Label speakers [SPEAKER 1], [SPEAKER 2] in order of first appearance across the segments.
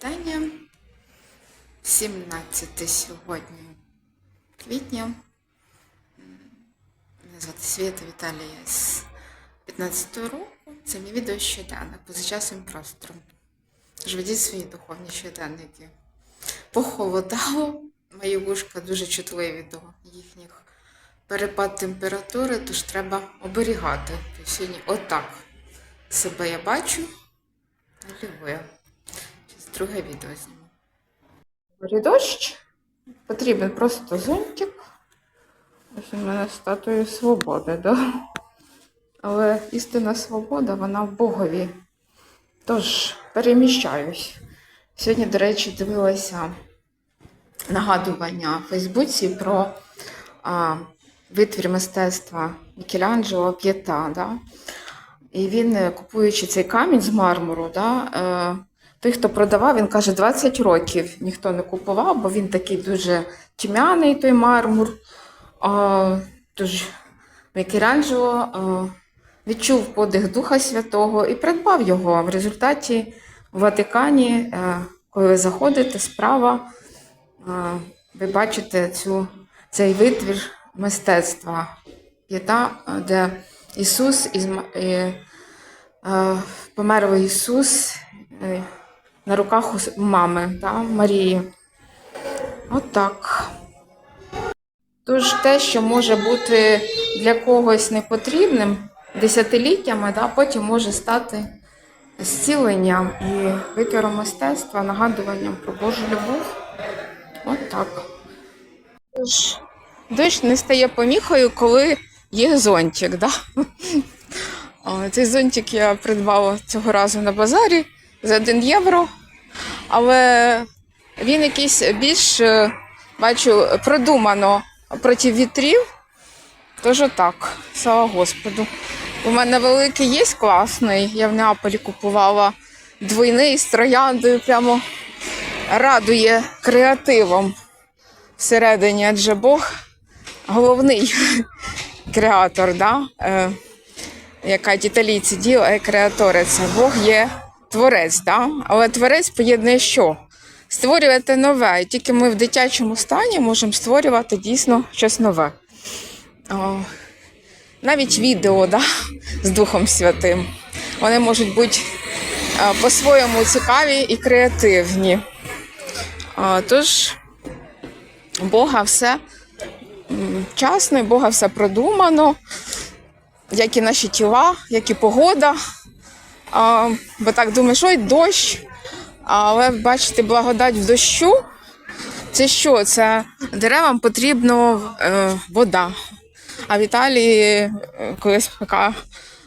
[SPEAKER 1] вітання. 17 сьогодні квітня. Мене звати Свята Віталія з 15 року. Це мій відео щоденник поза часом простором. Тож ведіть свої духовні щоденники. Похолодало, мої вушка дуже чутливі до їхніх перепад температури, тож треба оберігати. Отак себе я бачу. Налівую. Друге відео зніму. Дощ. Потрібен просто зонтик. Ось у мене статуя свободи, да? Але істинна свобода, вона в Богові. Тож переміщаюсь. Сьогодні, до речі, дивилася нагадування в Фейсбуці про а, витвір мистецтва Мікеланджело П'єта. Да? І він, е, купуючи цей камінь з мармуру, да, е, той, хто продавав, він каже, 20 років ніхто не купував, бо він такий дуже тьмяний, той мармур. А, тож Мікеланджело е, відчув подих Духа Святого і придбав його. В результаті в Ватикані, е, коли ви заходите справа, ви бачите цю, цей витвір мистецтва п'ята, де Ісус із ма- е, е, Ісус е, на руках мами да, Марії. Отак. Тож те, що може бути для когось непотрібним десятиліттями, да, потім може стати зціленням і витвором мистецтва, нагадуванням про Божу любов. Отак. Тож дощ не стає поміхою, коли є зонтик. Да? Цей зонтик я придбала цього разу на базарі за 1 євро. Але він якийсь більш, е, бачу, продумано проти вітрів. Тож отак, слава Господу. У мене великий є класний. Я в Неаполі купувала двойний з трояндою, прямо радує креативом всередині, адже Бог головний креатор, да? Е, яка італійці діла е креатори. Це Бог є творець, да? але творець поєднує що? Створювати нове. І тільки ми в дитячому стані можемо створювати дійсно щось нове. Навіть відео да? з Духом Святим. Вони можуть бути е, по-своєму цікаві і креативні. А, Тож, Бога все вчасно, Бога все продумано, як і наші тіла, як і погода. А, бо так думаєш, ой, дощ. Але бачите, благодать в дощу. Це що? Це деревам потрібна е, вода. А в Італії, е, коли спека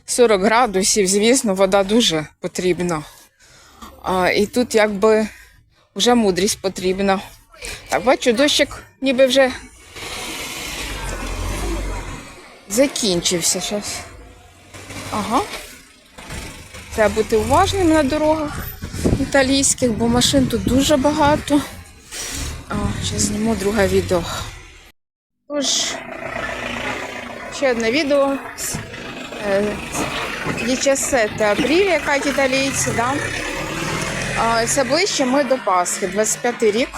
[SPEAKER 1] 40 градусів, звісно, вода дуже потрібна. А, і тут якби вже мудрість потрібна. Так, бачу, дощик ніби вже закінчився зараз. Ага. Треба бути уважним на дорогах італійських, бо машин тут дуже багато. О, зараз зніму друге відео. Тож, ще одне відео. Дічасете апріль, яка італійці, да? А, Все ближче ми до Пасхи, 25 рік.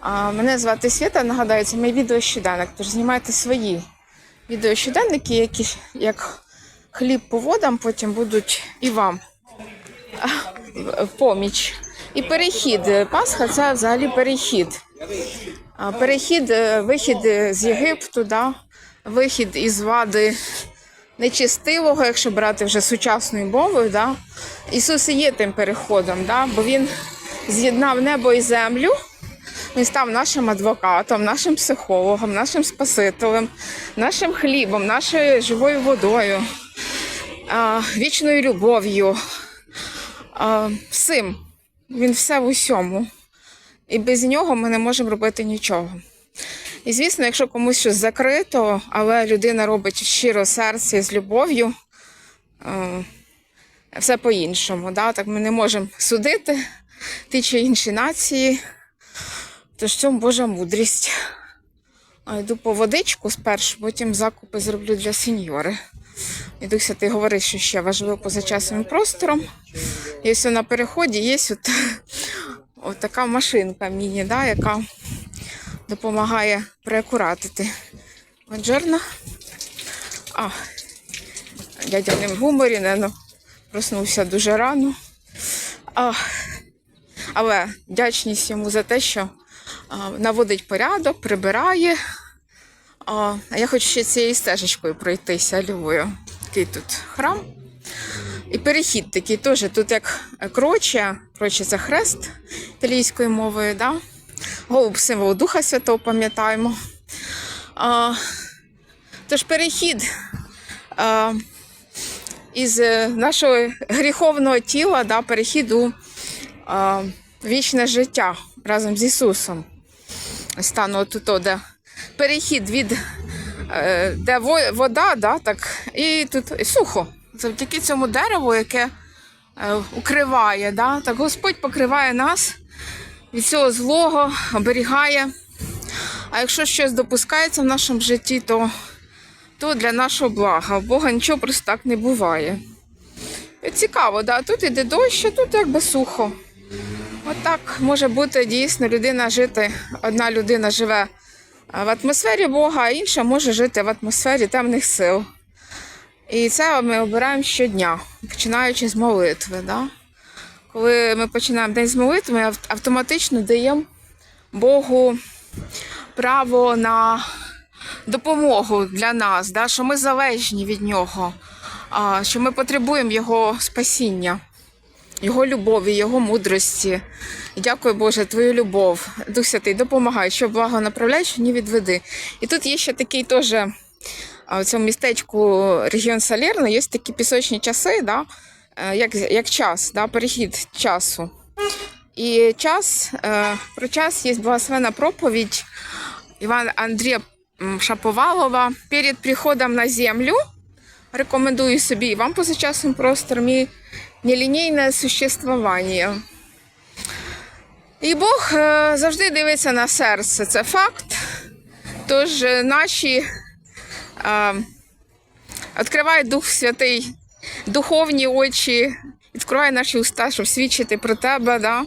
[SPEAKER 1] А, Мене звати Свята, нагадаю, це мій відео щоденник, тож знімайте свої відео щоденники, які як хліб по водам, потім будуть і вам поміч. І перехід. Пасха це взагалі перехід. Перехід, е, вихід з Єгипту, да? вихід із влади нечистивого, якщо брати вже сучасною мовою. Да? Ісус і є тим переходом, да? бо Він з'єднав небо і землю. Він став нашим адвокатом, нашим психологом, нашим спасителем, нашим хлібом, нашою живою водою, вічною любов'ю. Всім. Він все в усьому. І без нього ми не можемо робити нічого. І звісно, якщо комусь щось закрито, але людина робить щиро серце з любов'ю, все по-іншому. Да? Так ми не можемо судити ті чи інші нації. Тож в цьому Божа мудрість. А йду по водичку спершу, потім закупи зроблю для сеньори. І Дух Святий говорить, що ще важливо поза часом і простором. Є все на переході, є от Ось така машинка міні, да, яка допомагає приакуратити. Бонжорно. А, дядя в гуморі, не, проснувся дуже рано. А, але вдячність йому за те, що а, наводить порядок, прибирає. А, я хочу ще цією стежечкою пройтися лівою. Такий тут храм. І перехід такий теж. Тут як кроче, кроче це хрест італійською мовою, да? голуб символ Духа Святого пам'ятаємо. А, тож перехід а, із е, нашого гріховного тіла, да, перехід у а, вічне життя разом з Ісусом. Стану тут, де перехід від де вода, да, так, і тут і сухо. Завдяки цьому дереву, яке е, укриває, да, так Господь покриває нас від цього злого, оберігає. А якщо щось допускається в нашому житті, то, то для нашого блага. У Бога нічого просто так не буває. І цікаво, да? тут іде дощ, а тут якби сухо. Отак може бути дійсно людина жити. Одна людина живе в атмосфері Бога, а інша може жити в атмосфері темних сил. І це ми обираємо щодня, починаючи з молитви. Да? Коли ми починаємо день з молитви, ми автоматично даємо Богу право на допомогу для нас, да? що ми залежні від нього, що ми потребуємо Його спасіння. Його любові, Його мудрості. Дякую Боже, Твою любов. Дух Святий, допомагай, що благо направляй, що не відведи. І тут є ще такий теж в цьому містечку регіон Салерно, є такі пісочні часи, да? е, як, як час, да? перехід часу. І час, е, про час є благословена проповідь Івана Андрія Шаповалова перед приходом на землю. Рекомендую собі і вам позачасним простором і нелінійне существування. І Бог е, завжди дивиться на серце, це факт. Тож е, наші е, відкриває Дух Святий духовні очі, відкриває наші уста, щоб свідчити про тебе. Да?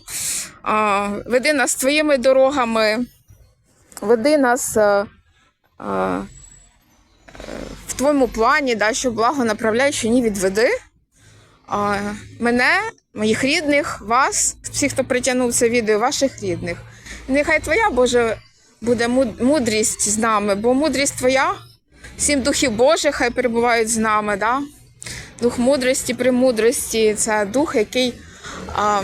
[SPEAKER 1] А, веди нас твоїми дорогами, веди нас е, в твоєму плані, да, що благо направляй, що ні відведи. А, мене, моїх рідних, вас, всіх, хто притягнув це відео, ваших рідних. Нехай твоя Боже буде мудрість з нами, бо мудрість твоя, сім духів Божих хай перебувають з нами. Да? Дух мудрості, премудрості це дух, який а,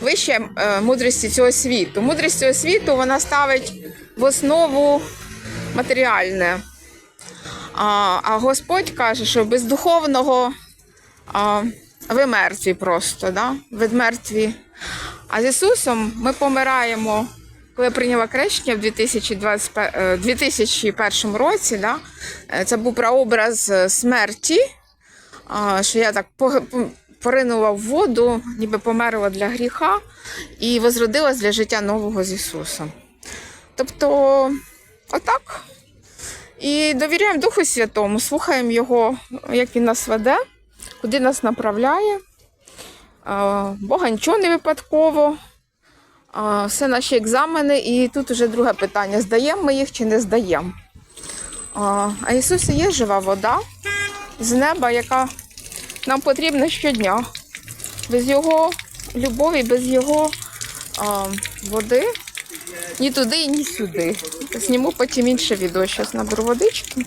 [SPEAKER 1] вище е, мудрості цього світу. Мудрість цього світу вона ставить в основу матеріальне. А, а Господь каже, що без духовного а, ви мертві просто, да? ви мертві. А з Ісусом ми помираємо, коли я прийняла крещення в 2021, е, 2001 році. Да? е, Це був прообраз е, смерті, а, що я так по- по- поринула в воду, ніби померла для гріха і возродилась для життя нового з Ісусом. Тобто, отак. І довіряємо Духу Святому, слухаємо Його, як Він нас веде, куди нас направляє. Бога нічого не випадково. Все наші екзамени. І тут уже друге питання: здаємо ми їх чи не здаємо. А а Ісус є жива вода з неба, яка нам потрібна щодня. Без Його любові, без Його води ні туди, ні сюди. Зніму потім інше відео. Зараз наберу водички.